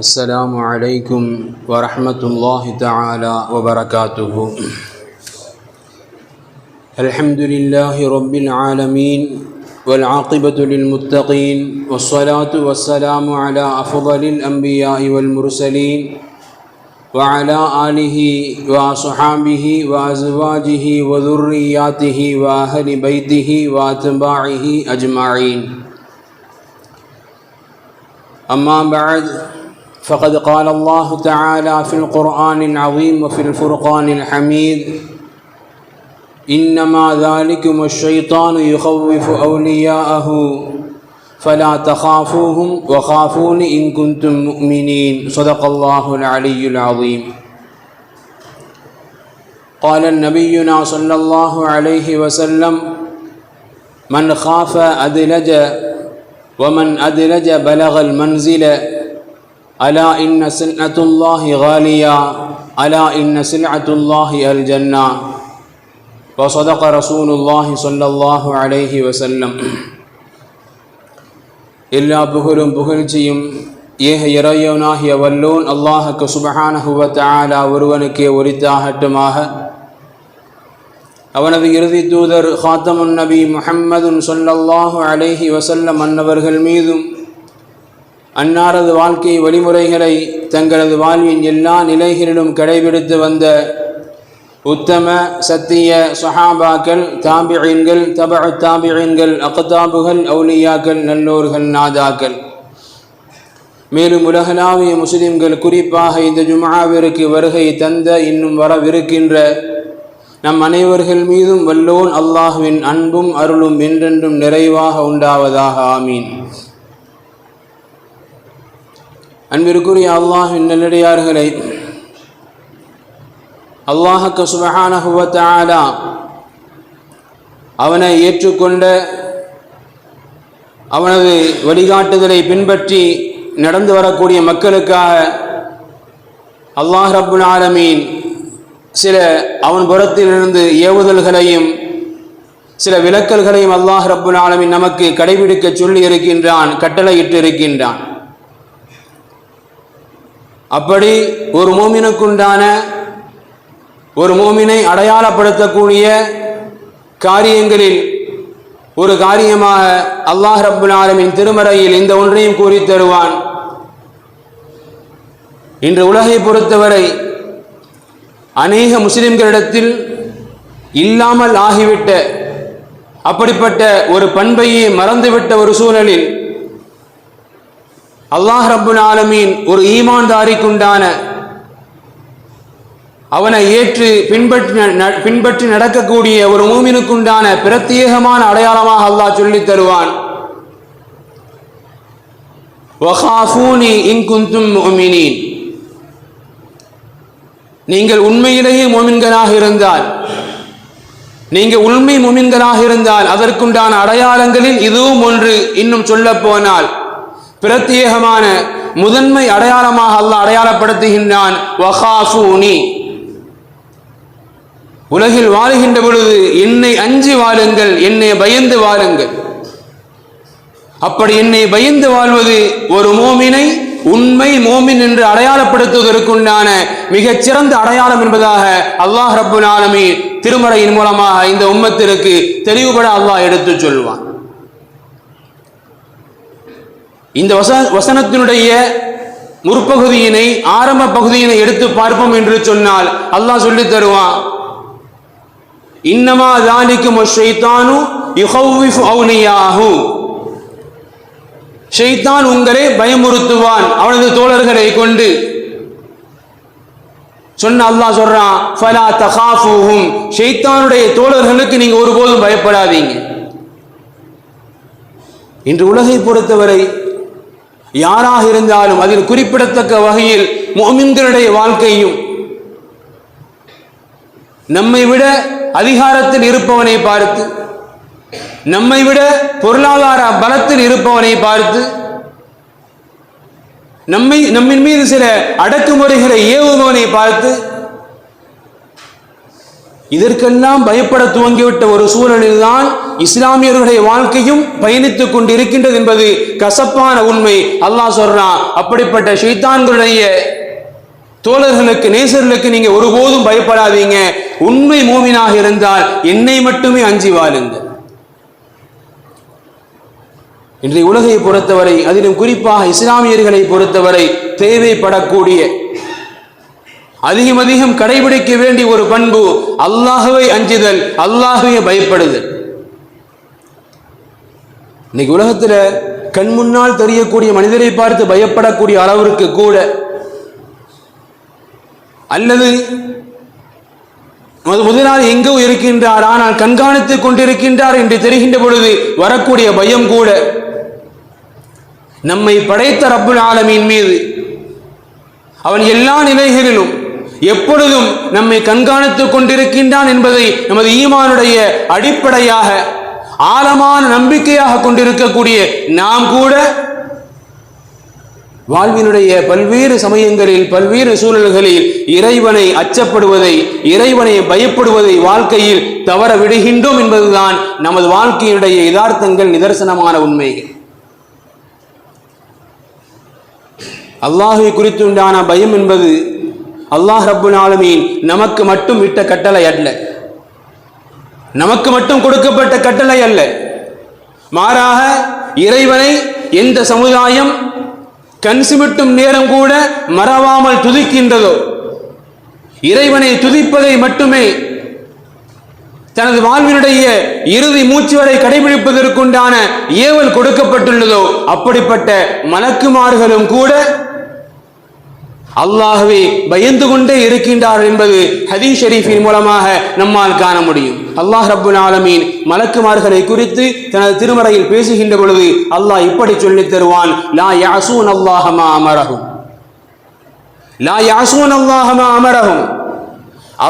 السلام عليكم ورحمة الله تعالى وبركاته. الحمد لله رب العالمين والعاقبة للمتقين والصلاة والسلام على أفضل الأنبياء والمرسلين وعلى آله وصحابه وأزواجه وذرياته وأهل بيته وأتباعه أجمعين. أما بعد فقد قال الله تعالى في القرآن العظيم وفي الفرقان الحميد إنما ذلكم الشيطان يخوف أولياءه فلا تخافوهم وخافون إن كنتم مؤمنين. صدق الله العلي العظيم. قال نبينا صلى الله عليه وسلم من خاف أدلج ومن أدلج بلغ المنزل ألا إن سلعة الله غالية ألا إن سلعة الله الجنة وصدق رسول الله صلى الله عليه وسلم எல்லா புகழும் புகழ்ச்சியும் ஏக இறையவனாகிய வல்லோன் அல்லாஹுக்கு சுபஹானஹுவ தஆலா ஒருவனுக்கே உரித்தாகட்டுமாக அவனது இறுதி தூதர் ஹாத்தமுன் நபி முஹம்மதுன் சொல்லல்லாஹு அலைஹி வசல்லம் அன்னவர்கள் மீதும் அன்னாரது வாழ்க்கை வழிமுறைகளை தங்களது வாழ்வின் எல்லா நிலைகளிலும் கடைபிடித்து வந்த உத்தம சத்திய சஹாபாக்கள் தாபியன்கள் தப தாபியன்கள் அக்தாபுகள் அவுலியாக்கள் நல்லோர்கள் நாதாக்கள். மேலும் உலகளாவிய முஸ்லிம்கள் குறிப்பாக இந்த ஜுமாவிற்கு வருகை தந்த இன்னும் வரவிருக்கின்ற நம் அனைவர்கள் மீதும் வல்லோன் அல்லாஹுவின் அன்பும் அருளும் என்றென்றும் நிறைவாக உண்டாவதாக. ஆமீன். அன்பிற்குரிய அல்லாஹின் நல்லடியார்களை அல்லாஹக்க சுபஹானஹுவத்தாலா அவனை ஏற்றுக்கொண்ட அவனது வழிகாட்டுதலை பின்பற்றி நடந்து வரக்கூடிய மக்களுக்காக அல்லாஹ் ரப்புல் ஆலமீன் சில அவன் புறத்திலிருந்து ஏவுதல்களையும் சில விலக்கல்களையும் அல்லாஹ் ரப்புல் ஆலமீன் நமக்கு கடைபிடிக்க சொல்லி இருக்கின்றான் கட்டளையிட்டு இருக்கின்றான் அப்படி ஒரு மோமினுக்குண்டான ஒரு மோமினை அடையாளப்படுத்தக்கூடிய காரியங்களில் ஒரு காரியமாக அல்லாஹ் ரபுல் ஆலமின் திருமறையில் இந்த ஒன்றையும் கூறி தருவான். இன்று உலகை பொறுத்தவரை அநேக முஸ்லிம்களிடத்தில் இல்லாமல் ஆகிவிட்ட அப்படிப்பட்ட ஒரு பண்பையே மறந்துவிட்ட ஒரு சூழலில் அல்லாஹ் ரப்புல் ஆலமீன் ஒரு ஈமான்தாரிக்குண்டான அவனை ஏற்று பின்பற்றி பின்பற்றி நடக்கக்கூடிய ஒரு மூமினுக்குண்டான பிரத்யேகமான அடையாளமாக அல்லாஹ் சொல்லித் தருவான். வஹாஃபூனி இன்குந்தும் முஃமினீன் நீங்கள் உண்மையிலேயே மோமின்களாக இருந்தால் நீங்கள் உண்மை மோமின்களாக இருந்தால் அதற்குண்டான அடையாளங்களில் இதுவும் ஒன்று இன்னும் சொல்லப்போனால் போனால் பிரத்யேகமான முதன்மை அடையாளமாக அல்ல அடையாளப்படுத்துகின்றான். உலகில் வாழுகின்ற பொழுது என்னை அஞ்சு வாழுங்கள் என்னை பயந்து வாழுங்கள். அப்படி என்னை பயந்து வாழ்வது ஒரு மோமினை உண்மை மோமின் என்று அடையாளப்படுத்துவதற்குண்டான மிகச்சிறந்த அடையாளம் என்பதாக அல்லாஹ் ரப்புல் ஆலமி திருமறையின் மூலமாக இந்த உம்மத்திற்கு தெளிவுபட அல்லாஹ் எடுத்துச் சொல்வான். இந்த வச வசனத்தினுடைய முற்பகுதியினை ஆரம்ப பகுதியினை எடுத்து பார்ப்போம் என்று சொன்னால் அல்லாஹ் சொல்லித் தருவான். இன்னமா தானிக்கும் ஷைத்தானு யுஹவ்விஃபு அவுலியாஹு. ஷைத்தான் உங்களை பயமுறுத்துவான் அவனது தோழர்களை கொண்டு. சொன்ன அல்லாஹ் சொல்றான் ஃபலா தகாஃபுஹும் ஷைத்தானுடைய தோழர்களுக்கு நீங்க ஒருபோதும் பயப்படாதீங்க. இன்று உலகை பொறுத்தவரை யாராக இருந்தாலும் அதில் குறிப்பிடத்தக்க வகையில் மோமின்களுடைய வாழ்க்கையும் நம்மை விட அதிகாரத்தில் இருப்பவனை பார்த்து நம்மை விட பொருளாதார பலத்தில் இருப்பவனை பார்த்து நம்மை நம்மின் மீது சில அடக்குமுறைகளை ஏவுபவனை பார்த்து இதற்கெல்லாம் பயப்பட துவங்கிவிட்ட ஒரு சூழலில்தான் இஸ்லாமியர்களுடைய வாழ்க்கையும் பயணித்துக் கொண்டிருக்கின்றது என்பது கசப்பான உண்மை. அல்லாஹ் சொல்றான் அப்படிப்பட்ட ஷைத்தான்களுடைய தோழர்களுக்கு நேசர்களுக்கு நீங்க ஒருபோதும் பயப்படாதீங்க. உண்மை மூமினாக இருந்தால் என்னை மட்டுமே அஞ்சி வாழுங்கள் இன்றைய உலகை பொறுத்தவரை அதிலும் குறிப்பாக இஸ்லாமியர்களை பொறுத்தவரை தேவைப்படக்கூடிய அதிகம் அதிகம் கடைபிடிக்க வேண்டிய ஒரு பண்பு அல்லாஹுவை அஞ்சுதல் அல்லாஹுவை பயப்படுதல். இன்னைக்கு உலகத்தில் கண் முன்னால் தெரியக்கூடிய மனிதரை பார்த்து பயப்படக்கூடிய அளவிற்கு கூட. அல்லது முதலாளி எங்கோ இருக்கின்றார் ஆனால் கண்காணித்துக் கொண்டிருக்கின்றார் என்று தெரிகின்ற பொழுது வரக்கூடிய பயம் கூட. நம்மை படைத்த ரப்புல் ஆலமின் மீது அவன் எல்லா நிலைகளிலும் எப்பொழுதும் நம்மை கண்காணித்துக் கொண்டிருக்கின்றான் என்பதை நமது ஈமானுடைய அடிப்படையாக ஆழமான நம்பிக்கையாக கொண்டிருக்கக்கூடிய நாம் கூட வாழ்வினுடைய பல்வேறு சமயங்களில் பல்வேறு சூழல்களில் இறைவனை அச்சப்படுவதை இறைவனை பயப்படுவதை வாழ்க்கையில் தவற விடுகின்றோம் என்பதுதான் நமது வாழ்க்கையினுடைய யதார்த்தங்கள் நிதர்சனமான உண்மைகள். அல்லாஹை குறித்துண்டான பயம் என்பது அல்லாஹ் ரப்புல் ஆலமீன் நமக்கு மட்டும் விட்ட கட்டளை அல்ல. நமக்கு மட்டும் கொடுக்கப்பட்ட கட்டளை அல்ல. மாறாக இறைவனை எந்த சமுதாயம் கண்சிமிட்டும் நேரம் கூட மறவாமல் துதிக்கின்றதோ இறைவனை துதிப்பதை மட்டுமே தனது வாழ்வினுடைய இறுதி மூச்சு வரை கடைபிடிப்பதற்குண்டான ஏவல் கொடுக்கப்பட்டுள்ளதோ அப்படிப்பட்ட மலக்குமார்களும் கூட அல்லாகவே பயந்து கொண்டே இருக்கின்றார் என்பது ஹதீஸ் ஷெரீஃபின் மூலமாக நம்மால் காண முடியும். அல்லாஹ் ரப்புல் ஆலமீன் மலக்குமார்களை குறித்து தனது திருமறையில் பேசுகின்ற பொழுது அல்லாஹ் இப்படி சொல்லித் தருவான் லா யாசூன் அல்லாஹமா அமரகும் லா யாசூன் அல்லாஹமா அமரகும்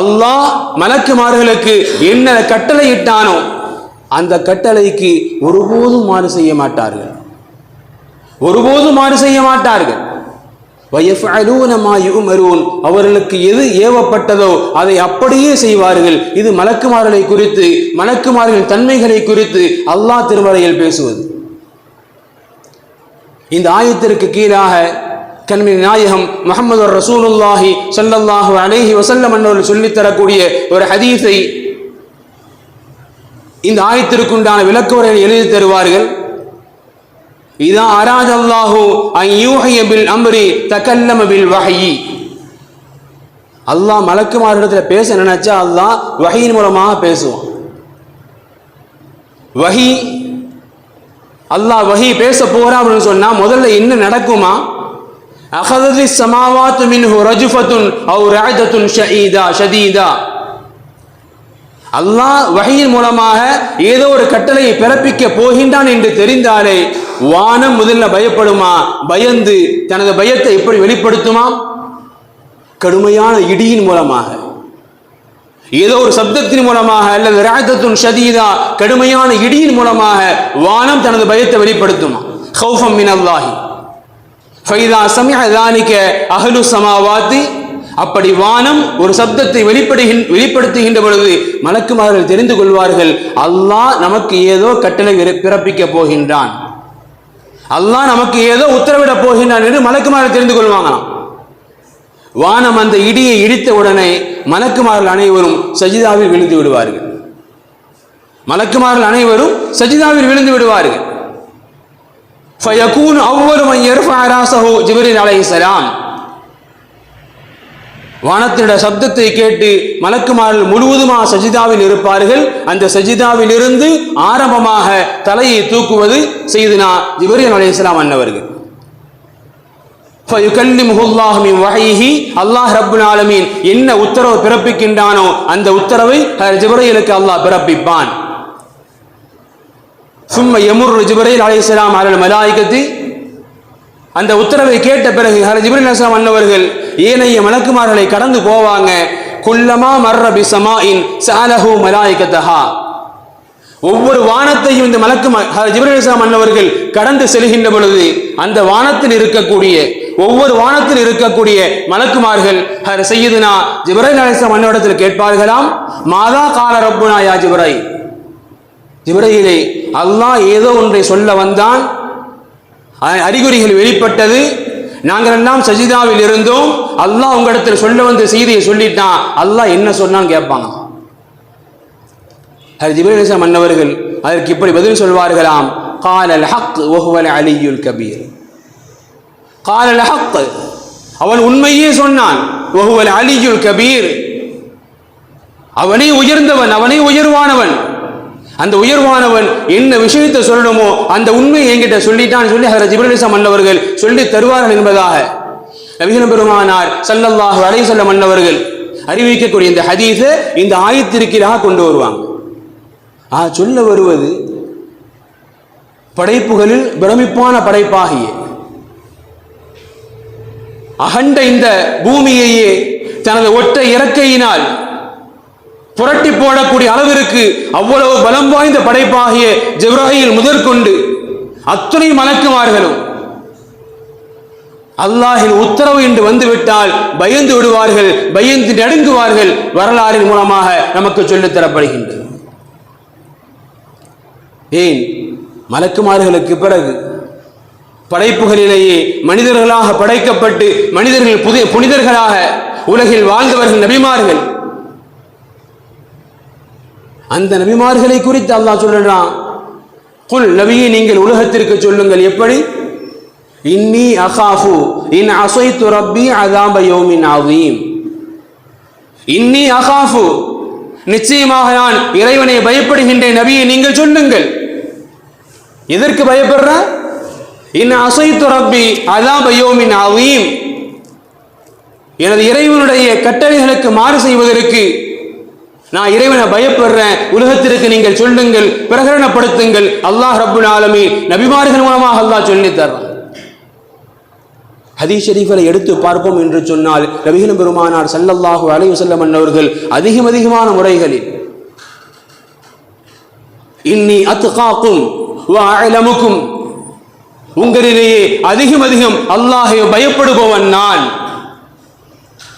அல்லாஹ் மலக்குமார்களுக்கு என்ன கட்டளை இட்டானோ அந்த கட்டளைக்கு ஒருபோதும் மாறு செய்ய மாட்டார்கள். ஒருபோதும் மாறு செய்ய மாட்டார்கள். அவர்களுக்கு எது ஏவப்பட்டதோ அதை அப்படியே செய்வார்கள். இது மலக்குமார்களை குறித்து மலக்குமார்களின் தன்மைகளை குறித்து அல்லாஹ் திருமறையில் பேசுவது. இந்த ஆயத்திற்கு கீழாக கண்மின் நாயகம் முகமது ரசூலுல்லாஹி சல்லல்லாஹு அலேஹி வசல்லம் என்பவர்கள் சொல்லித் தரக்கூடிய ஒரு ஹதீஸை இந்த ஆயத்திற்குண்டான விளக்குவரையில் எழுதி தருவார்கள். இதா அராஜ் அல்லாஹு ஐயூஹிய பில் அம்ரி தகல்லம பில் வஹயி அல்லாஹ் மலக்குமாரிடத்தில் பேச நினைச்சா அல்லாஹ் வகையின் மூலமாக பேசுவான். வஹி அல்லாஹ் வஹி பேச போறா அப்படின்னு சொன்னா முதல்ல என்ன நடக்குமா? அகததி சமாவாத்து மின்ஹு ரஜுஃபத்துன் அவு ராஜத்துன் ஷஹீதா ஷதீதா. அல்லாஹ் வகையின் மூலமாக ஏதோ ஒரு கட்டளையை பிறப்பிக்க போகின்றான் என்று தெரிந்தாலே வானம் முதல்ல பயப்படுமா? பயந்து தனது பயத்தை எப்படி வெளிப்படுத்துமா? கடுமையான இடியின் மூலமாக. ஏதோ ஒரு சப்தத்தின் மூலமாக அல்லது ராஜத்தின் ஷதீதா கடுமையான இடியின் மூலமாக வானம் தனது பயத்தை வெளிப்படுத்துமா? ஹௌஃபம் மின் அல்லாஹி ஃபைதா சமய தானிக்க அகலு சமாவாத்தி. அப்படி வானம் ஒரு சப்தத்தை வெளிப்படுகின் வெளிப்படுத்துகின்ற பொழுது மலக்குமார்கள் தெரிந்து கொள்வார்கள் அல்லாஹ் நமக்கு ஏதோ கட்டளை பிறப்பிக்கப் போகின்றான். அல்லாஹ் நமக்கு ஏதோ உத்தரவிட போகின்றான் என்று மலக்குமார்கள் தெரிந்து கொள்வாங்களாம். வானம் அந்த இடியை இடித்த உடனே மலக்குமார்கள் அனைவரும் சஜிதாவில் விழுந்து விடுவார்கள். மலக்குமார்கள் அனைவரும் சஜிதாவில் விழுந்து விடுவார்கள். ஃபயகூன் அவ்வொரு மன் யர்ஃபஅ ராஸஹு ஜிப்ரீல் அலைஹிஸ்ஸலாம் வானத்தினுடைய சப்தத்தை கேட்டு மலக்குமார்கள் முழுவதுமா சஜிதாவில் இருப்பார்கள். அந்த சஜிதாவில் இருந்து ஆரம்பமாக தலையை தூக்குவது செய்துனா ஜிப்ரீல் அலைஹிஸ்ஸலாம் அன்னவர்கள். ஃபயுகல்லிமுஹு அல்லாஹ் மின் வஹய்ஹி அல்லாஹ் ரப்புல் ஆலமீன் என்ன உத்தரவு பிறப்பிக்கின்றானோ அந்த உத்தரவை ஜிப்ரீலுக்கு அல்லாஹ் பிறப்பிப்பான். சும்ம யமுர் ஜிப்ரீல் அலைஹிஸ்ஸலாம் அலல் மலாயிகத்தி. அந்த உத்தரவை கேட்ட பிறகு ஹர ஜிப்ரீல் அலைஹிஸ்ஸலாம் அன்னவர்கள் ஏனைய மலக்குமார்களை கடந்து போவாங்க. குல்லமா மர்ர பிசமாஇன் சாலஹு மலாய்கத்தஹா. ஒவ்வொரு வானத்தையும் இந்த மலக்கு ஜிப்ரீல் அலைஹிஸ்ஸலாம் கடந்து செல்கின்ற பொழுது அந்த வானத்தில் இருக்கக்கூடிய ஒவ்வொரு வானத்தில் இருக்கக்கூடிய மலக்குமார்கள் ஹர் செய்யுதுனா ஜிப்ரைல் அலிஸ்லாம் அன்னோடத்தில் கேட்பார்களாம் மாதா கால ரப்புனா யா ஜிப்ரை ஜிப்ரையிலே அல்லாஹ் ஏதோ ஒன்றை சொல்ல வந்தான். அறிகுறிகள் வெளிப்பட்டது. நாங்கள் எல்லாம் சஜிதாவில் இருந்தோம் அல்லாஹ் உங்களிடத்தில் சொல்ல வந்த செய்தியை சொல்லிட்டான் அல்லாஹ் என்ன சொன்னான்னு கேட்பாங்க. ஹரி ஜிப்ரேல் மன்னவர்கள் அதற்கு இப்படி பதில் சொல்வார்களாம். காலல் ஹக் ஒஹுவல் அலியுல் கபீர். காலல் ஹக். அவன் உண்மையே சொன்னான். ஒஹுவல் அலியுல் கபீர். அவனே உயர்ந்தவன் அவனே உயர்வானவன். அந்த உயர்வானவன் என்ன விஷயத்தை சொல்லணுமோ அந்த உண்மையை என்கிட்ட சொல்லிட்டான்னு சொல்லி ஹர ஜிபுலிசம் மன்னவர்கள் சொல்லி தருவார்கள் என்பதாக. நபிகள் பெருமானார் ஸல்லல்லாஹு அலை சொல்ல மன்னவர்கள் அறிவிக்கக்கூடிய இந்த ஹதீஸை இந்த ஆயத்திற்கீழாக கொண்டு வருவாங்க. ஆ சொல்ல வருவது படைப்புகளில் பிரமிப்பான படைப்பாகிய அகண்ட இந்த பூமியையே தனது ஒற்றை இறக்கையினால் புரட்டி போடக்கூடிய அளவிற்கு அவ்வளவு பலம் வாய்ந்த படைப்பாகிய ஜிப்ராஹில் முதற்கொண்டு அத்துணை மலக்குமார்களும் அல்லாஹின் உத்தரவு என்று வந்துவிட்டால் பயந்து விடுவார்கள் பயந்து நடுங்குவார்கள் வரலாறின் மூலமாக நமக்கு சொல்லித் தரப்படுகின்றது. ஏன்? மலக்குமார்களுக்கு பிறகு படைப்புகளிலேயே மனிதர்களாக படைக்கப்பட்டு மனிதர்கள் புதிய புனிதர்களாக உலகில் வாழ்ந்தவர்கள் நபிமார்கள் அந்த நபிமார்களை குறித்து அல்லாஹ் சொல்லுறான் குல் நபியை நீங்கள் உலகத்திற்கு சொல்லுங்கள். எப்படி? இன்னி அகாஃபு இன் அசைத்து ரப்பி அதாப யோமின் ஆவீம் இன்னி அகாஃபு நிச்சயமாக நான் இறைவனை பயப்படுகின்றேன். நபியை நீங்கள் சொல்லுங்கள். எதற்கு பயப்படுற? இன் அசைத்து ரப்பி அதாப யோமின் ஆவீம் எனது இறைவனுடைய கட்டளைகளுக்கு மாறு செய்வதற்கு நான் இறைவனை பயப்படுறேன். உலகத்திற்கு நீங்கள் சொல்லுங்கள் பிரகடனப்படுத்துங்கள். அல்லாஹ் ரப்புல் ஆலமி நபிமார்கள் மூலமாக அல்லாஹ் சொல்லித் தர்றான். ஹதீஸ் ஷெரீஃபரை எடுத்து பார்ப்போம் என்று சொன்னால் நபிகளும் பெருமானார் சல்லல்லாஹு அலைஹி செல்லம் அன்னவர்கள் அதிகம் அதிகமான முறைகளில் இன்னி அத்காக்கும் வ உங்களிலேயே அதிகம் அதிகம் அல்லாஹை பயப்படுபவன் நான்.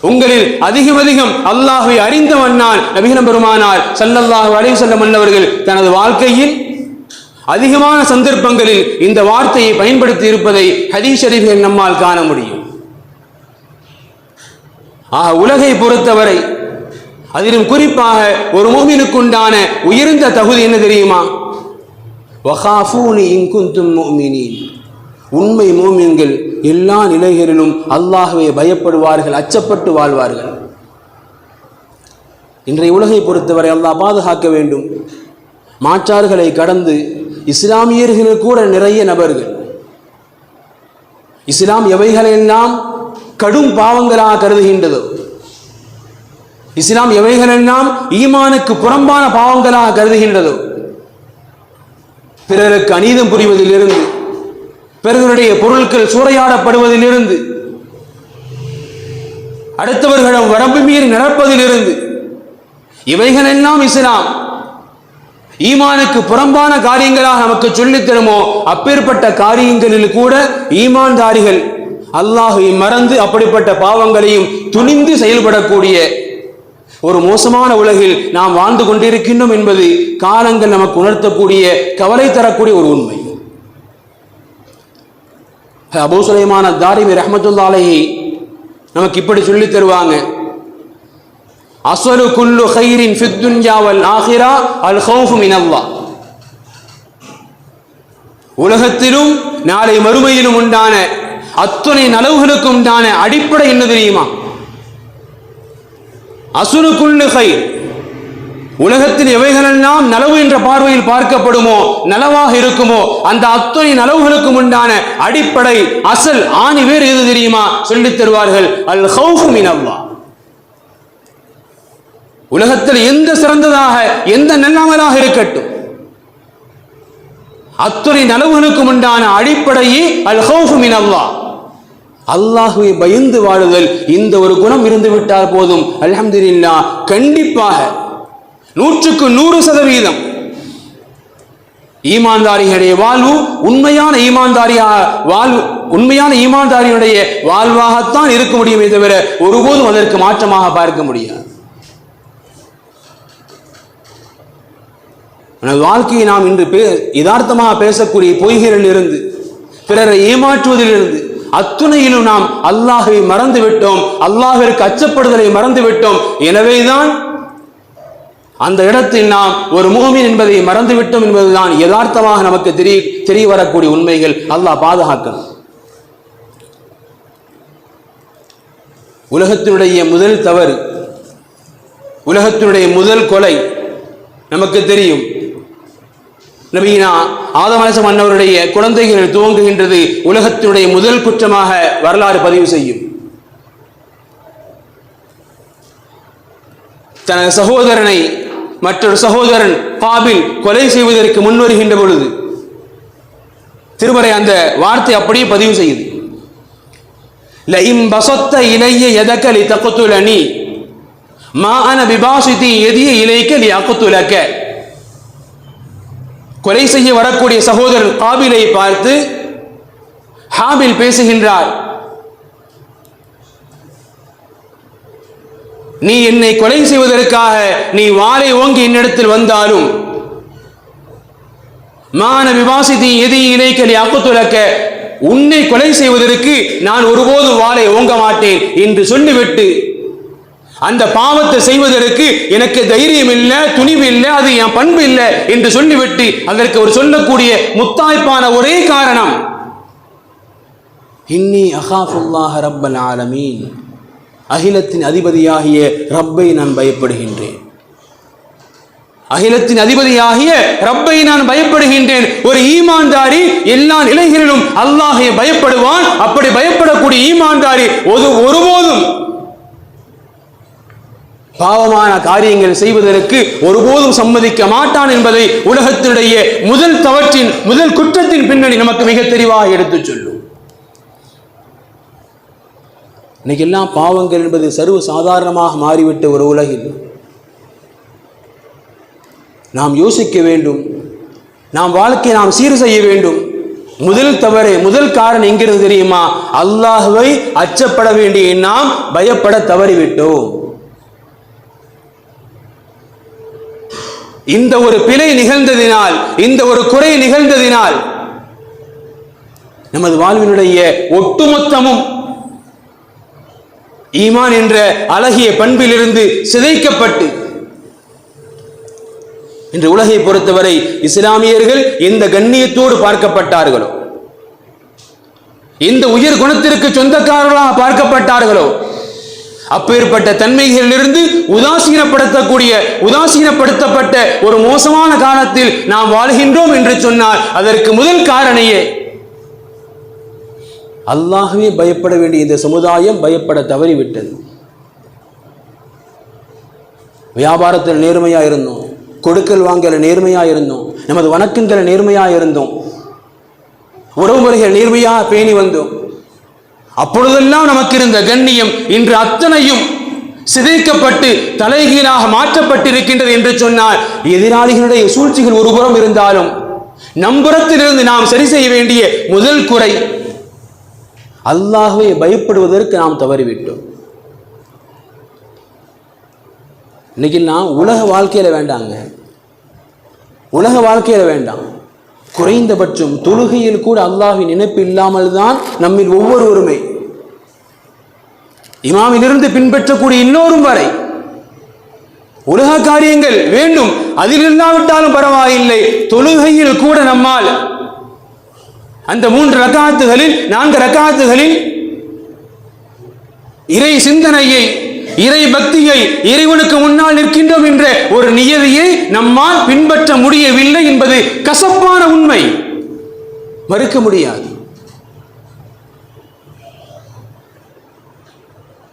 உங்களில் அதிகம் அதிகம் அல்லாஹை அறிந்தவன் நான் பெருமானார் சல்லல்லாஹு அலைஹி செல்லம் மன்னவர்கள் தனது வாழ்க்கையில் அதிகமான சந்தர்ப்பங்களில் இந்த வார்த்தையை பயன்படுத்தி இருப்பதை ஹதீஸ் ஷரீஃபில் நம்மால் காண முடியும். ஆக உலகை பொறுத்தவரை அதிலும் குறிப்பாக ஒரு மூமினுக்குண்டான உயர்ந்த தகுதி என்ன தெரியுமா? வஹாஃபூனி இன்குந்தும் முஃமினீன். உண்மை மூமின்கள் எல்லா நிலைகளிலும் அல்லாஹுவை பயப்படுவார்கள் அச்சப்பட்டு வாழ்வார்கள். இன்றைய உலகை பொறுத்தவரை அல்லாஹ் பாதுகாக்க வேண்டும். மாற்றார்களை கடந்து இஸ்லாமியர்கள் கூட நிறைய நபர்கள். இஸ்லாம் எவைகளெல்லாம் கடும் பாவங்களாக கருதுகின்றதோ? இஸ்லாம் எவைகளெல்லாம் ஈமானுக்கு புறம்பான பாவங்களாக கருதுகின்றதோ? பிறருக்கு அநீதம் புரிவதிலிருந்து பிறருடைய பொருட்கள் சூறையாடப்படுவதிலிருந்து அடுத்தவர்களிடம் வரம்பு மீறி நடப்பதிலிருந்து இவைகளெல்லாம் இஸ்லாம் ஈமானுக்கு புறம்பான காரியங்களாக நமக்கு சொல்லித் தருமோ? அப்பேற்பட்ட காரியங்களில் கூட ஈமான்தாரிகள் அல்லாஹை மறந்து அப்படிப்பட்ட பாவங்களையும் துணிந்து செயல்படக்கூடிய ஒரு மோசமான உலகில் நாம் வாழ்ந்து கொண்டிருக்கின்றோம் என்பது காலங்கள் நமக்கு உணர்த்தக்கூடிய கவலை தரக்கூடிய ஒரு உண்மை. அபூ சுலைமான தாரிமி ரஹமத்துல்லாலேயே நமக்கு இப்படி சொல்லி தருவாங்க. அசலு குல்லு ஹைரின் ஃபித்துன்யா வல் ஆஹிரா அல் ஹவுஃபு மினல்லா உலகத்திலும் நாளை மறுமையிலும் உண்டான அத்துணை நலவுகளுக்கு உண்டான அடிப்படை என்ன தெரியுமா? அசுரு குல்லு ஹைர் உலகத்தில் எவைகளெல்லாம் நலவு என்ற பார்வையில் பார்க்கப்படுமோ நலவாக இருக்குமோ அந்த அத்துணை நலவுகளுக்கும் உண்டான அடிப்படை அசல் ஆணி வேறு எது தெரியுமா? சொல்லித் தருவார்கள் அல் ஹவுஃபு உலகத்தில் எந்த சிறந்ததாக எந்த நல்லமலாக இருக்கட்டும் அத்துறை நலவுகளுக்கும் உண்டான அடிப்படையே அல் ஹவுஃபு அல்லா அல்லாஹுவை பயந்து வாழுதல் இந்த ஒரு குணம் இருந்து விட்டால் போதும். அலமதுல்லா கண்டிப்பாக நூற்றுக்கு நூறு சதவீதம். ஈமான்தாரிகளுடைய வாழ்வு உண்மையான ஈமான்தாரியாக வாழ்வு உண்மையான ஈமான்தாரியுடைய வாழ்வாகத்தான் இருக்க முடியுமே தவிர ஒருபோதும் அதற்கு மாற்றமாக பார்க்க முடியாது. எனது வாழ்க்கையை நாம் இன்று பே யதார்த்தமாக பேசக்கூடிய பொய்களில் இருந்து பிறரை ஏமாற்றுவதிலிருந்து அத்துணையிலும் நாம் அல்லாஹை மறந்து விட்டோம் அல்லாஹிற்கு அச்சப்படுதலை மறந்து விட்டோம் எனவேதான் அந்த இடத்தில் நாம் ஒரு மூமின் என்பதை மறந்துவிட்டோம் என்பதுதான் யதார்த்தமாக நமக்கு தெரிய தெரிய வரக்கூடிய உண்மைகள். அல்லாஹ் பாதுகாக்கணும். உலகத்தினுடைய முதல் தவறு உலகத்தினுடைய முதல் கொலை நமக்கு தெரியும். நபீனா ஆதமனசம் அன்னவருடைய குழந்தைகள் துவங்குகின்றது உலகத்தினுடைய முதல் குற்றமாக வரலாறு பதிவு செய்யும். தனது சகோதரனை மற்றொரு சகோதரன் பாபில் கொலை செய்வதற்கு முன்வருகின்ற பொழுது திருமறை அந்த வார்த்தை அப்படியே பதிவு செய்யுது. லஇம் பசத்த இலைய எதக்கலி தக்குத்துலனி மா அன பிபாசித்தி எதிய இலைக்க லி அக்குத்துலக்க கொலை செய்ய வரக்கூடிய சகோதரன் காபிலை பார்த்து ஹாபில் பேசுகின்றார் நீ என்னை கொலை செய்வதற்காக நீ வாளை ஓங்கி என்னிடத்தில் வந்தாலும் மான விவாசித்தி எதி இலைக்கலி அக்குத்துலக்க உன்னை கொலை செய்வதற்கு நான் ஒருபோதும் வாளை ஓங்க மாட்டேன் என்று சொல்லிவிட்டு அந்த பாவத்தை செய்வதற்கு எனக்கு தைரியம் இல்லை துணிவு இல்லை அது என் பண்பு இல்லை என்று சொல்லிவிட்டு அதற்கு ஒரு சொல்லக்கூடிய முத்தாய்ப்பான ஒரே காரணம் இன்னி அகாஃபுல்லாஹ ரப்பல் ஆலமீன். அகிலத்தின் அதிபதியாகிய ரப்பை நான் பயப்படுகின்றேன். அகிலத்தின் அதிபதியாகிய ரப்பை நான் பயப்படுகின்றேன். ஒரு ஈமான்தாரி எல்லா நிலைகளிலும் அல்லாஹை பயப்படுவான். அப்படி பயப்படக்கூடிய ஈமான்தாரி ஒரு ஒருபோதும் பாவமான காரியங்கள் செய்வதற்கு ஒருபோதும் சம்மதிக்க மாட்டான் என்பதை உலகத்தினுடைய முதல் தவற்றின் முதல் குற்றத்தின் பின்னணி நமக்கு மிக தெளிவாக எடுத்துச் சொல்லும். இன்னைக்கு எல்லாம் பாவங்கள் என்பது சர்வ சாதாரணமாக மாறிவிட்ட ஒரு உலகில். நாம் யோசிக்க வேண்டும். நாம் வாழ்க்கையை நாம் சீர் செய்ய வேண்டும். முதல் தவறு முதல் காரணம் எங்கிருந்து தெரியுமா? அல்லாஹுவை அச்சப்பட வேண்டிய நாம் பயப்பட தவறிவிட்டோம். இந்த ஒரு பிழை நிகழ்ந்ததினால் இந்த ஒரு குறை நிகழ்ந்ததினால் நமது வாழ்வினுடைய ஒட்டுமொத்தமும் ஈமான் என்ற அழகிய பண்பிலிருந்து சிதைக்கப்பட்டு இன்று உலகை பொறுத்தவரை இஸ்லாமியர்கள் எந்த கண்ணியத்தோடு பார்க்கப்பட்டார்களோ எந்த உயர் குணத்திற்கு சொந்தக்காரர்களாக பார்க்கப்பட்டார்களோ அப்பேற்பட்ட தன்மைகளிலிருந்து உதாசீனப்படுத்தக்கூடிய உதாசீனப்படுத்தப்பட்ட ஒரு மோசமான காலத்தில் நாம் வாழ்கின்றோம் என்று சொன்னால் அதற்கு முதல் காரணியே அல்லாஹ்வே பயப்பட வேண்டிய இந்த சமுதாயம் பயப்பட தவறிவிட்டது. வியாபாரத்தில் நேர்மையா இருந்தோம் கொடுக்கல் வாங்கல நேர்மையா இருந்தோம் நமது வணக்கங்களை நேர்மையா இருந்தோம் உறவுமுறைகள் நேர்மையாக பேணி வந்தோம். அப்பொழுதெல்லாம் நமக்கு இருந்த கண்ணியம் இன்று அத்தனையும் சிதைக்கப்பட்டு தலைகீழாக மாற்றப்பட்டிருக்கின்றது என்று சொன்னால் எதிராளிகளுடைய சூழ்ச்சிகள் ஒருபுறம் இருந்தாலும் நம்புறத்திலிருந்து நாம் சரி செய்ய வேண்டிய முதல் குறை அல்லாஹுவை பயப்படுவதற்கு நாம் தவறிவிட்டோம். இன்னைக்கு நான் உலக வாழ்க்கையில வேண்டாங்க. உலக வாழ்க்கையில வேண்டாம். குறைந்தபட்சம் தொழுகையில் கூட அல்லாஹின் நினைப்பு இல்லாமல் தான் நம்மில் ஒவ்வொருவருமே இமாமிலிருந்து பின்பற்றக்கூடிய இன்னொரும் வரை உலக காரியங்கள் வேண்டும். அதில் இல்லாவிட்டாலும் பரவாயில்லை. தொழுகையில் கூட நம்மால் அந்த மூன்று ரக்காத்துகளில் நான்கு ரக்காத்துகளில் இறை சிந்தனையை இறை பக்தியை இறைவனுக்கு முன்னால் நிற்கின்றோம் என்ற ஒரு நியதியை நம்மால் பின்பற்ற முடியவில்லை என்பது கசப்பான உண்மை. மறுக்க முடியாது.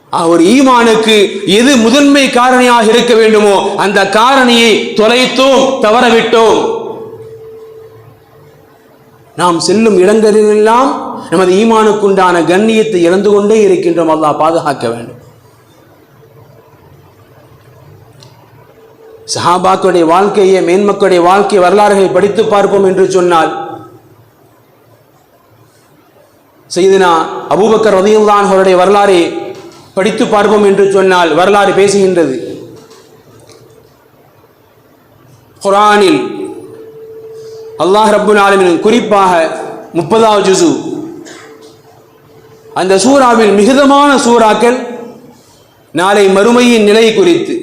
அவர் ஒரு ஈமானுக்கு எது முதன்மை காரணியாக இருக்க வேண்டுமோ அந்த காரணியை தொலைத்தோம் தவறவிட்டோம். நாம் செல்லும் இடங்களிலெல்லாம் நமது ஈமானுக்குண்டான கண்ணியத்தை இழந்து கொண்டே இருக்கின்றோம். அல்லாஹ் பாதுகாக்க வேண்டும். சஹாபாக்களுடைய வாழ்க்கையை மேன்மக்களுடைய வாழ்க்கை வரலாறுகளை படித்து பார்ப்போம் என்று சொன்னால் செய்தினா அபூபக்கர் ரதியுல்லான் அவருடைய வரலாறை படித்து பார்ப்போம் என்று சொன்னால் வரலாறு பேசுகின்றது. குரானில் அல்லாஹ் ரப்புல் ஆலமீன் குறிப்பாக முப்பதாவது ஜுசு அந்த சூறாவில் மிகுதமான சூறாக்கள் நாளை மறுமையின் நிலை குறித்து.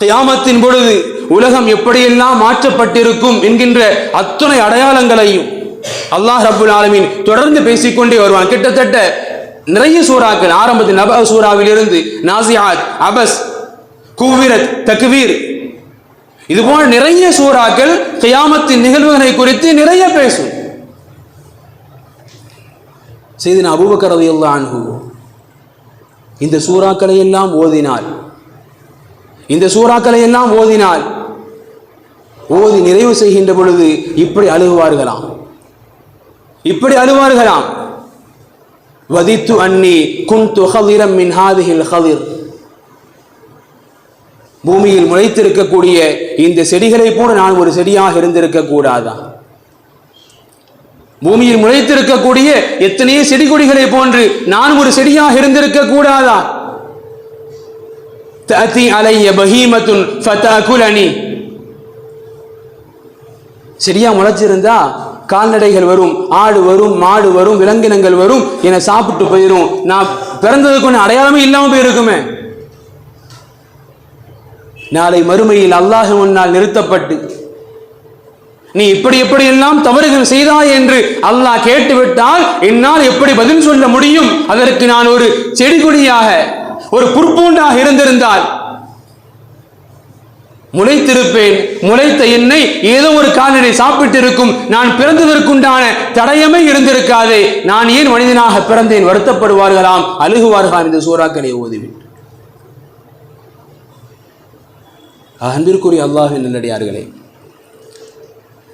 தியாமத்தின் பொழுது உலகம் எப்படியெல்லாம் மாற்றப்பட்டிருக்கும் என்கின்ற அத்துணை அடையாளங்களையும் அல்லாஹ் ரபுல் ஆலமீன் தொடர்ந்து பேசிக்கொண்டே வருவான். கிட்டத்தட்ட நிறைய சூறாக்கள் ஆரம்பத்தில் நப சூறாவிலிருந்து நாசியாத் அபஸ் குவிரத் தக்வீர் இது போல நிறைய சூறாக்கள் கியாமத்தின் நிகழ்வுகளை குறித்து நிறைய பேசும். செய்தின் அபூபக்கர் இந்த சூறாக்களை எல்லாம் ஓதினால் இந்த சூறாக்களை எல்லாம் ஓதினால் ஓதி நிறைவு செய்கின்ற பொழுது இப்படி அழுகுவார்களாம். இப்படி அழுவார்களாம். வதித்து அன்னி குன் ஹதிரம் மின் ஹாதிஹில் ஹதிர். பூமியில் முளைத்திருக்கக்கூடிய இந்த செடிகளை போல நான் ஒரு செடியாக இருந்திருக்க கூடாதா? பூமியில் முளைத்திருக்கக்கூடிய எத்தனையோ செடி கொடிகளை போன்று நான் ஒரு செடியாக இருந்திருக்க கூடாதா? தத்தி அலைய பஹீமத்துன் ஃபதகுலனி. சரியா முளைச்சிருந்தா கால்நடைகள் வரும் ஆடு வரும் மாடு வரும் விலங்கினங்கள் வரும் என்னை சாப்பிட்டு போயிடும் நான் பிறந்ததுக்கு ஒன்று அடையாளமே இல்லாமல் போயிருக்குமே. நாளை மறுமையில் அல்லாஹ் உன்னால் நிறுத்தப்பட்டு நீ இப்படி எப்படி எல்லாம் தவறுகள் செய்தாய் என்று அல்லாஹ் கேட்டுவிட்டால் என்னால் எப்படி பதில் சொல்ல முடியும்? அதற்கு நான் ஒரு செடி கொடியாக ஒரு புற்பூண்டாக இருந்திருந்தால் முளைத்திருப்பேன். முளைத்த என்னை ஏதோ ஒரு காலனை சாப்பிட்டு இருக்கும் நான் பிறந்ததற்குண்டான தடயமே இருந்திருக்காதே. நான் ஏன் மனிதனாக பிறந்தேன்? வருத்தப்படுவார்களாம் அழுகுவார்களாம் இந்த சூறாக்களை ஓதுவேன் அன்பிற்குரிய அல்லாஹின் நல்லடியார்களே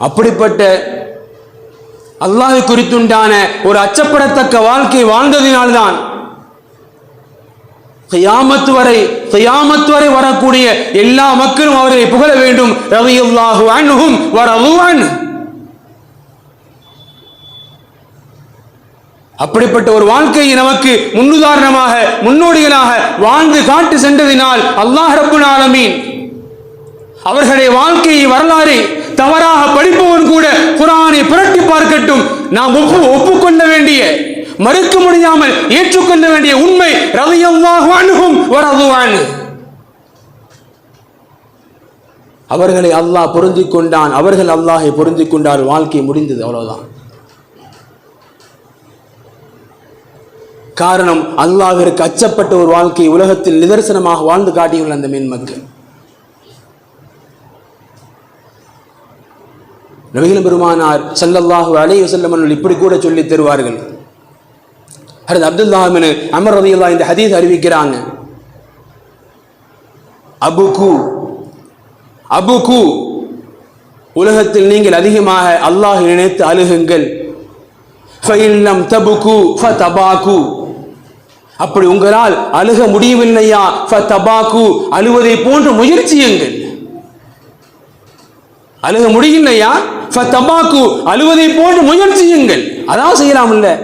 அப்படிப்பட்ட அல்லாஹ் குறித்துண்டான ஒரு அச்சப்படத்தக்க வாழ்க்கை வாழ்ந்ததினால்தான் கியாமத் வரை கியாமத் வரை வரக்கூடிய எல்லா மக்களும் அவரை புகழ வேண்டும். ரலியல்லாஹு அன்ஹும் வரது அப்படிப்பட்ட ஒரு வாழ்க்கையை நமக்கு முன்னுதாரணமாக முன்னோடிகளாக வாழ்ந்து காட்டு சென்றதினால் அல்லாஹ் ரப்புல் ஆலமீன் அவர்களுடைய வாழ்க்கையை வரலாறை தவறாக படிப்பவன் கூட குரானை புரட்டி பார்க்கட்டும். நாம் ஒப்பு ஒப்புக்கொள்ள வேண்டிய மறுக்க முடியாமல் ஏற்றுக்கொள்ள வேண்டிய உண்மை ரலியல்லாஹு வரதுவான். அவர்களை அல்லாஹ் பொருந்தி கொண்டான் அவர்கள் அல்லாஹை பொருந்தி கொண்டால் வாழ்க்கை முடிந்தது அவ்வளவுதான். காரணம் அல்லாஹிற்கு அச்சப்பட்ட ஒரு வாழ்க்கையை உலகத்தில் நிதர்சனமாக வாழ்ந்து காட்டியுள்ள அந்த மீன் மக்கள் நபிகள் பெருமானார் ஸல்லல்லாஹு அலைஹி வஸல்லம் இப்படி கூட சொல்லி தருவார்கள். ஹரத் அப்துல்லாஹின் அமர் ரதியுல்லா இந்த ஹதீஸ் அறிவிக்கிறாங்க. அபுகு அபுகு உலகத்தில் நீங்கள் அதிகமாக அல்லாஹ் நினைத்து அழுகுங்கள். ஃபைல்லம் தபுகு ஃபதபாகு. அப்படி உங்களால் அழுக முடியவில்லையா? ஃபதபாகு அழுவதை போன்று முயற்சியுங்கள். அழுக முடியலையா தமாக்கு அழுவதை போன்று முயற்சியுங்கள் அதான் செய்யலாம் இல்லை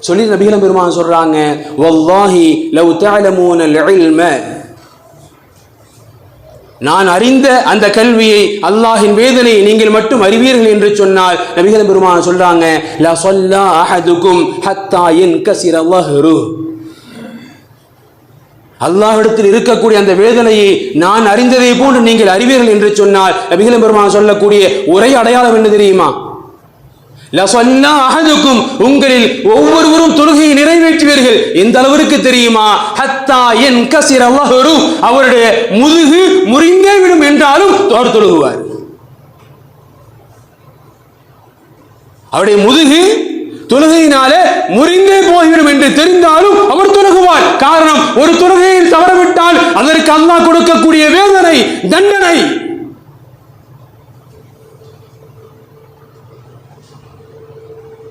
சொல்லி நபிகளம் பெருமான் சொல்றாங்க வல்லாஹி லவ் தஅலமூன இல்ம நான் அறிந்த அந்த கல்வியை அல்லாஹின் வேதனை நீங்கள் மட்டும் அறிவீர்கள் என்று சொன்னால் நபிகள் பெருமான் சொல்றாங்க ல சொல்லா அஹதுக்கும் ஹத்தா என் கசிர வஹ்ரு அல்லாஹிடத்தில் இருக்கக்கூடிய அந்த வேதனையை நான் அறிந்ததை போன்று நீங்கள் அறிவீர்கள் என்று சொன்னால் நபிகள் பெருமான் சொல்லக்கூடிய ஒரே அடையாளம் என்ன தெரியுமா? லசல்லா உங்களில் ஒவ்வொருவரும் தொழுகையை நிறைவேற்றுவீர்கள். எந்த அளவிற்கு தெரியுமா? ஹத்தா என் கசிர் அவருடைய முதுகு முறிந்தே விடும் என்றாலும் அவர் தொழுகுவார். அவருடைய முதுகு தொழுகையினால முறிந்தே போய்விடும் என்று தெரிந்தாலும் அவர் தொழுகுவார். காரணம் ஒரு தொழுகையை தவறவிட்டால் அதற்கு அல்லாஹ் கொடுக்கக்கூடிய வேதனை தண்டனை.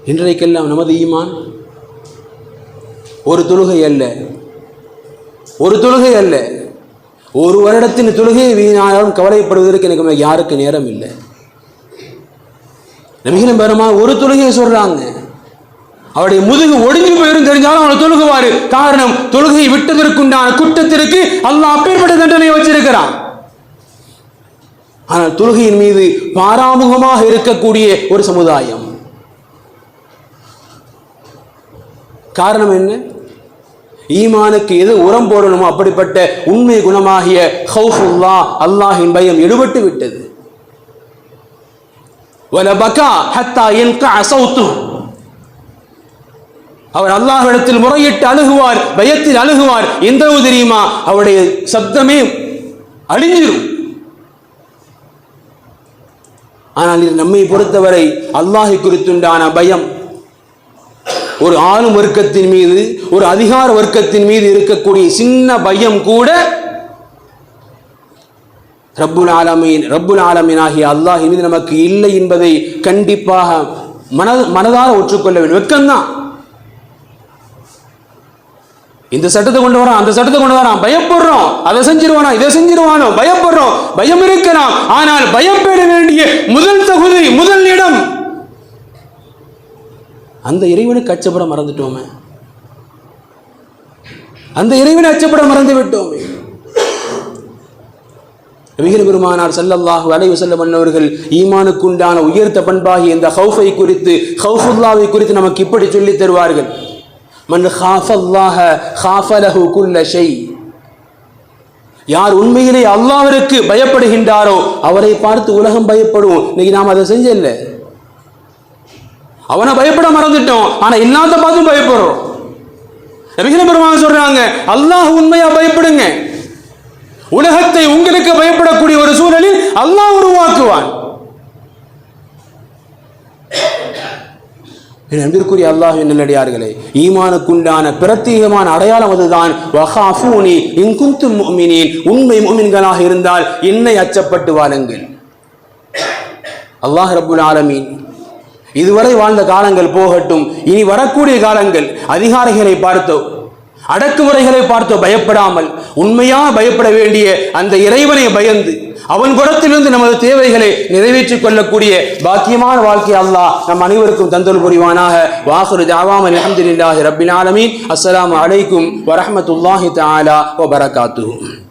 இன்றைக்கெல்லாம் நமது ஈமான் ஒரு தொழுகை அல்ல. ஒரு தொழுகை அல்ல. ஒரு வருடத்தின் தொழுகை வீணாலும் கவலைப்படுவதற்கு எனக்கு யாருக்கு நேரம் இல்லை? நபிகளும் பெருமா ஒரு தொழுகையை சொல்றாங்க. அவருடைய முதுகு ஒடிஞ்சு போயிரும் தெரிஞ்சாலும் அவனை தொழுகுவாரு. காரணம் தொழுகையை விட்டதற்குண்டான குற்றத்திற்கு அல்லாஹ் அப்பேற்பட்ட தண்டனை வச்சிருக்கிறான். ஆனால் தொழுகையின் மீது பாராமுகமாக இருக்கக்கூடிய ஒரு சமுதாயம். காரணம் என்ன? ஈமானுக்கு எது உரம் போடணுமோ அப்படிப்பட்ட உண்மை குணமாகிய ஹவுஃபுல்லா அல்லாஹின் பயம் எடுபட்டு விட்டது. வலபகா ஹத்தா என் அவர் அல்லாஹிடத்தில் முறையிட்டு அழுகுவார் பயத்தில் அழுகுவார் எந்த தெரியுமா? அவருடைய சப்தமே அழிஞ்சிடும் ஆனால் இது நம்மை பொறுத்தவரை அல்லாஹை குறித்துண்டான பயம். ஒரு ஆளும் வர்க்கத்தின் மீது ஒரு அதிகார வர்க்கத்தின் மீது இருக்கக்கூடிய சின்ன பயம் கூட ரப்புல் ஆலமீன் ரப்புல் ஆலமீன் ஆகிய அல்லாஹ் மீது நமக்கு இல்லை என்பதை கண்டிப்பாக மன மனதாக ஒற்றுக்கொள்ள வேண்டும். வெக்கம்தான் இந்த சட்டத்தை கொண்டு வரான் அந்த சட்டத்தை கொண்டு வரான். பயப்படுறோம். அதை செஞ்சிருவானா? இதை செஞ்சிருவானோ? பயப்படுறோம். பயம் இருக்கலாம். ஆனால் பயப்பட வேண்டிய முதல் தகுதி முதல் இடம். அந்த இறைவனுக்கு அச்சப்பட மறந்துட்டோமே. அந்த இறைவனை அச்சப்பட மறந்து விட்டோமே. நபிகள் பெருமானார் ஸல்லல்லாஹு செல்ல மன்னவர்கள் அன்னவர்கள் ஈமானுக்குண்டான உயர்த்த பண்பாகி இந்த ஹவுஃபை குறித்து ஹவுஃபுல்லாவை குறித்து நமக்கு இப்படி சொல்லித் தருவார்கள். மன் ஹாஃபல்லாஹ ஹாஃபலஹு குல்ல ஷை யார் உண்மையிலே அல்லாவிற்கு பயப்படுகின்றாரோ அவரை பார்த்து உலகம் பயப்படும். இன்னைக்கு நாம் அதை செஞ்சல அவனை பயப்பட மறந்துட்டோம். ஆனா இல்லாத பார்த்து பயப்படுறோம். நபிகள் பெருமான் சொல்றாங்க அல்லாஹ் உண்மையா பயப்படுங்க. உலகத்தை உங்களுக்கு பயப்படக்கூடிய ஒரு சூழலில் அல்லாஹ் உருவாக்குவான். அன்பிற்குரிய அல்லாஹ் நல்லடியார்களே ஈமானுக்குண்டான பிரத்யேகமான அடையாளம் அதுதான். வஹாஃபூனி இன் குன்தும் உண்மை முஃமின்களாக இருந்தால் என்னை அச்சப்பட்டு வாழுங்கள் அல்லாஹ் ரபுல் ஆலமீன். இதுவரை வாழ்ந்த காலங்கள் போகட்டும். இனி வரக்கூடிய காலங்கள் அதிகாரிகளை பார்த்தோ அடக்குமுறைகளை பார்த்தோ பயப்படாமல் உண்மையாக பயப்பட வேண்டிய அந்த இறைவனை பயந்து அவன் புறத்திலிருந்து நமது தேவைகளை நிறைவேற்றிக் கொள்ளக்கூடிய பாக்கியமான வாழ்க்கை அல்லாஹ் நம் அனைவருக்கும் தந்தல் புரிவானாக. வாசுரு ஜாவாமன் அஹமதுல்லாஹி ரபின் ஆலமீன். அஸ்லாம் அலைக்கும் வரமத்துல்லாஹி தாலா ஓ பரகாத்துஹு